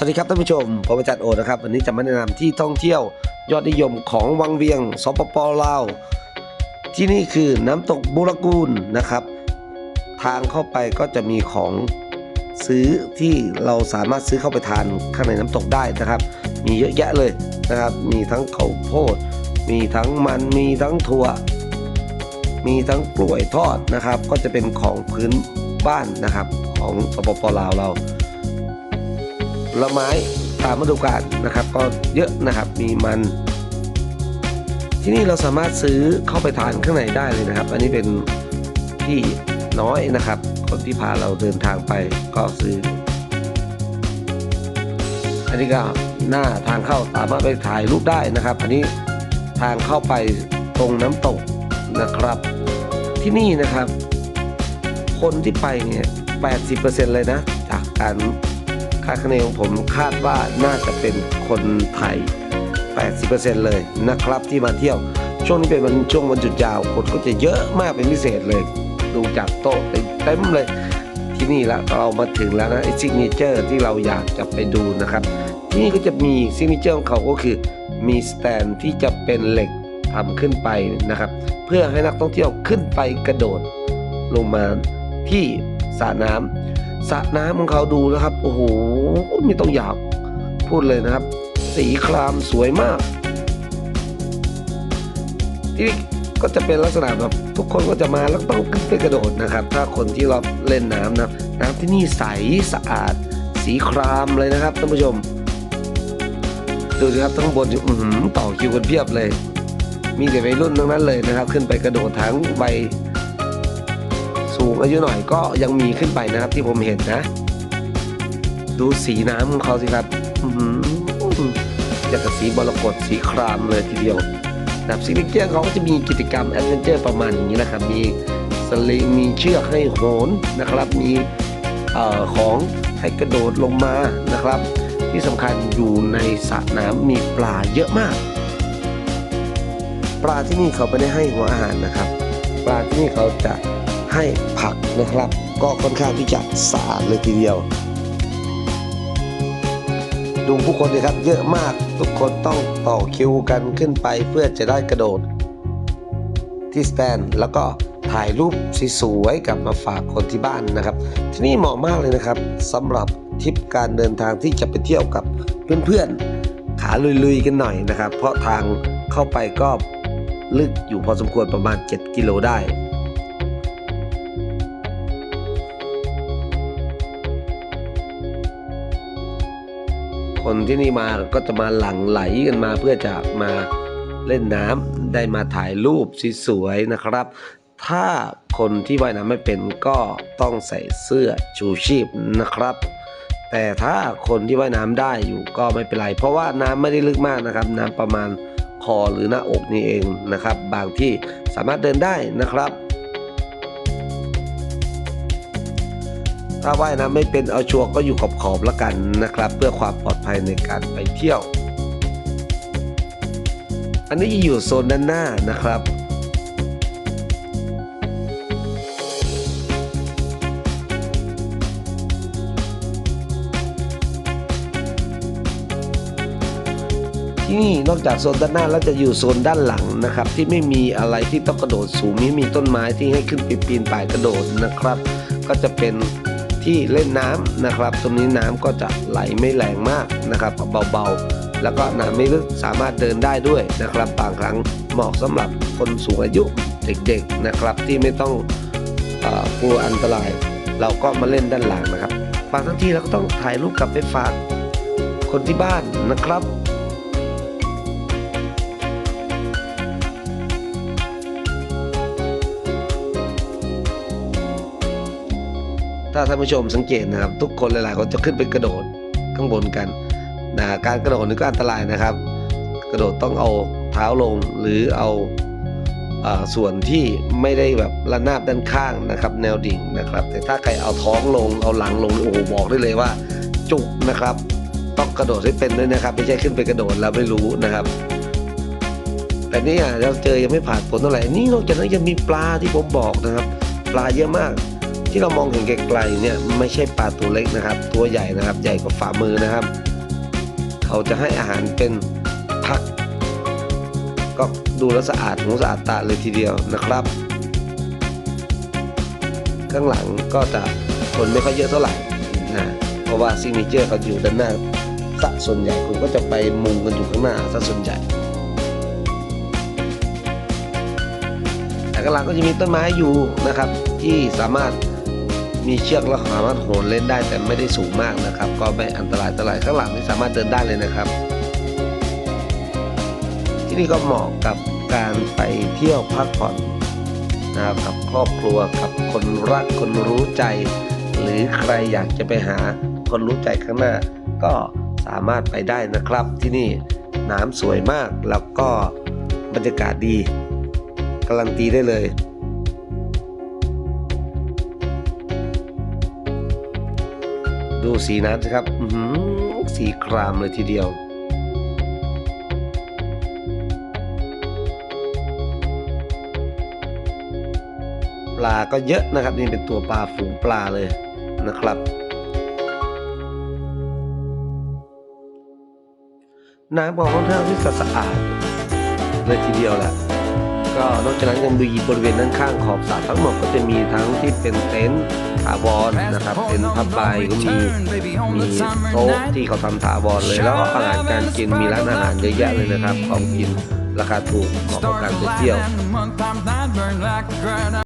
สวัสดีครับท่านผู้ชมผมอาจารย์โอนะครับวันนี้จะมาแนะนำที่ท่องเที่ยวยอดนิยมของวังเวียงสปปลาวที่นี่คือน้ำตกบุรกูลนะครับ ทางเข้าไปก็จะมีของซื้อที่เราสามารถซื้อเข้าไปทานข้างในน้ำตกได้นะครับ มีเยอะแยะเลยนะครับ มีทั้งข้าวโพด มีทั้งมันมีทั้งถั่ว มีทั้งกล้วยทอดนะครับ ก็จะเป็นของพื้นบ้านนะครับของสปปลาวเรา ผลไม้ตามฤดูกาลนะครับ ก็เยอะนะครับมีมัน ที่นี่เราสามารถซื้อเข้าไปทานข้างในได้เลยนะครับ อันนี้เป็นที่น้อยนะครับ คนที่พาเราเดินทางไปก็ซื้อ อันนี้ก็หน้าทางเข้าสามารถไปถ่ายรูปได้นะครับ อันนี้ทางเข้าไปตรงน้ำตกนะครับ ที่นี่นะครับ คนที่ไปเนี่ย80%เลยนะ จากการาดคะเนของผมคาดว่าน่าจะเป็นคนไทย 80%เลยนะครับที่มาเที่ยว ช่วงนี้เป็นวันช่วงวันหยุดยาวคนก็จะเยอะมากเป็นพิเศษเลย ดูจากโต๊ะเต็มเลย ที่นี่ละเรามาถึงแล้วนะไอซิกเนเจอร์ที่เราอยากจะไปดูนะครับ ที่นี่ก็จะมีซิกเนเจอร์ของเขาก็คือ มีสแตนที่จะเป็นเหล็กทำขึ้นไปนะครับ เพื่อให้นักท่องเที่ยวขึ้นไปกระโดด ลงมาที่สระน้ำ สระน้ำของเขาดูนะครับ โอ้โหไม่ต้องอยากพูดเลยนะครับ สีครามสวยมากที่นี่ก็จะเป็นลักษณะแบบทุกคนก็จะมาแล้วต้องขึ้นไปกระโดดนะครับ ถ้าคนที่เราเล่นน้ำนะน้ำที่นี่ใสสะอาด สีครามเลยนะครับท่านผู้ชม ดูสิครับทั้งบนอยู่หือต่อคิวกันเพียบเลย มีแต่วัยรุ่นทั้งนั้นเลยนะครับ ขึ้นไปกระโดดทั้งใบ สูงอายุหน่อยก็ยังมีขึ้นไปนะครับที่ผมเห็นนะ ดูสีน้ำของเขาสิครับอื้อหืออยากกับสีบรกตสีครามเลยทีเดียวนะครับซิกเนเจอร์เขาก็จะมีกิจกรรมแอดเวนเจอร์ประมาณอย่างนี้นะครับ มีสลิงมีเชือกให้โหนนะครับ มีออของให้กระโดดลงมานะครับ ที่สำคัญอยู่ในสระน้ำมีปลาเยอะมาก ปลาที่นี่เขาไม่ได้ให้หัวอาหารนะครับ ปลาที่นี่เขาจะ ให้ผักนะครับ ก็ค่อนข้างที่จะสะอาดเลยทีเดียว ดูผู้คนเลยครับเยอะมากทุกคนต้องต่อคิวกันขึ้นไปเพื่อจะได้กระโดด ที่สแตนแล้วก็ถ่ายรูปสวยๆกลับมาฝากคนที่บ้านนะครับ ที่นี่เหมาะมากเลยนะครับสำหรับทริปการเดินทางที่จะไปเที่ยวกับเพื่อนๆขาลุยๆกันหน่อยนะครับ เพราะทางเข้าไปก็ลึกอยู่พอสมควรประมาณ 7 กิโลได้ คนที่นี่มาก็จะมาหลั่งไหลกันมาเพื่อจะมาเล่นน้ำได้มาถ่ายรูปสวยๆนะครับ ถ้าคนที่ว่ายน้ำไม่เป็นก็ต้องใส่เสื้อชูชีพนะครับ แต่ถ้าคนที่ว่ายน้ำได้อยู่ก็ไม่เป็นไร เพราะว่าน้ำไม่ได้ลึกมากนะครับ น้ำประมาณคอหรือหน้าอกนี่เองนะครับ บางที่สามารถเดินได้นะครับ ถ้าว่ายน้ำไม่เป็นเอาชัวร์ก็อยู่ขอบขอบแล้วกันนะครับ เพื่อความปลอดภัยในการไปเที่ยว อันนี้จะอยู่โซนด้านหน้านะครับที่นี่นอกจากโซนด้านหน้าแล้วจะอยู่โซนด้านหลังนะครับ ที่ไม่มีอะไรที่ต้องกระโดดสูงไม่มีต้นไม้ที่ให้ขึ้นไปปีนป่ายกระโดดนะครับ ก็จะเป็น ที่เล่นน้ำนะครับ ตรงนี้น้ำก็จะไหลไม่แรงมากนะครับเบาๆ แล้วก็น้ำไม่ลึกสามารถเดินได้ด้วยนะครับบางครั้งเหมาะสำหรับคนสูงอายุเด็กๆนะครับที่ไม่ต้องกลัวอันตราย เราก็มาเล่นด้านหลังนะครับบางทั้งที่เราก็ต้องถ่ายรูปกลับไปฝากคนที่บ้านนะครับ ถ้าท่านผู้ชมสังเกตนะครับ ทุกคนหลายๆคนจะขึ้นไปกระโดดข้างบนกันนะการกระโดดนี่ก็อันตรายนะครับ กระโดดต้องเอาเท้าลงหรือเอาส่วนที่ไม่ได้แบบระนาบด้านข้างนะครับ แนวดิ่งนะครับ แต่ถ้าใครเอาท้องลงเอาหลังลงโอ้โหบอกได้เลยว่าจุกนะครับ ต้องกระโดดให้เป็นด้วยนะครับ ไม่ใช่ขึ้นไปกระโดดแล้วไม่รู้นะครับ แต่นี่เราเจอยังไม่ผ่านผลเท่าไหร่นี่นอกจากนั้นยังมีปลาที่ผมบอกนะครับ ปลาเยอะมาก ที่เรามองเห็นไกลๆเนี่ยไม่ใช่ปลาตัวเล็กนะครับ ตัวใหญ่นะครับ ใหญ่กว่าฝ่ามือนะครับ เขาจะให้อาหารเป็นผัก ก็ดูแลสะอาดหูสะอาดตาเลยทีเดียวนะครับ ข้างหลังก็จะคนไม่ค่อยเยอะเท่าไหร่นะเพราะว่าซิงเกิลเขาอยู่ด้านหน้าซะส่วนใหญ่คนก็จะไปมุงกันอยู่ข้างหน้าซะส่วนใหญ่แต่ข้างหลังก็จะมีต้นไม้อยู่นะครับ ที่สามารถ มีเชือกแล้วสามารถโหนเล่นได้แต่ไม่ได้สูงมากนะครับ ก็ไม่อันตรายเท่าไหร่ข้างหลังนี่สามารถเดินได้เลยนะครับ ที่นี่ก็เหมาะกับการไปเที่ยวพักผ่อนนะครับกับครอบครัวกับคนรักคนรู้ใจ หรือใครอยากจะไปหาคนรู้ใจข้างหน้า ก็สามารถไปได้นะครับ ที่นี่น้ำสวยมากแล้วก็บรรยากาศดีการันตีได้เลย ดูสีน้ำสิครับอื้อหือสีครามเลยทีเดียว ปลาก็เยอะนะครับ นี่เป็นตัวปลาฝูงปลาเลยนะครับ น้ำก็ค่อนข้างที่จะสะอาดเลยทีเดียวแหละ ก็นอกจากนั้นยังมีบริเวณด้านข้างขอบสระทั้งหมดก็จะมีทั้งที่เป็นเต็นท์ถาวรนะครับเต็นท์ผ้าใบก็มีมีโต๊ะที่เขาทำถาวรเลยแล้วก็อาหารการกินมีร้านอาหารเยอะแยะเลยนะครับของกินราคาถูกเหมาะกับการไปเที่ยว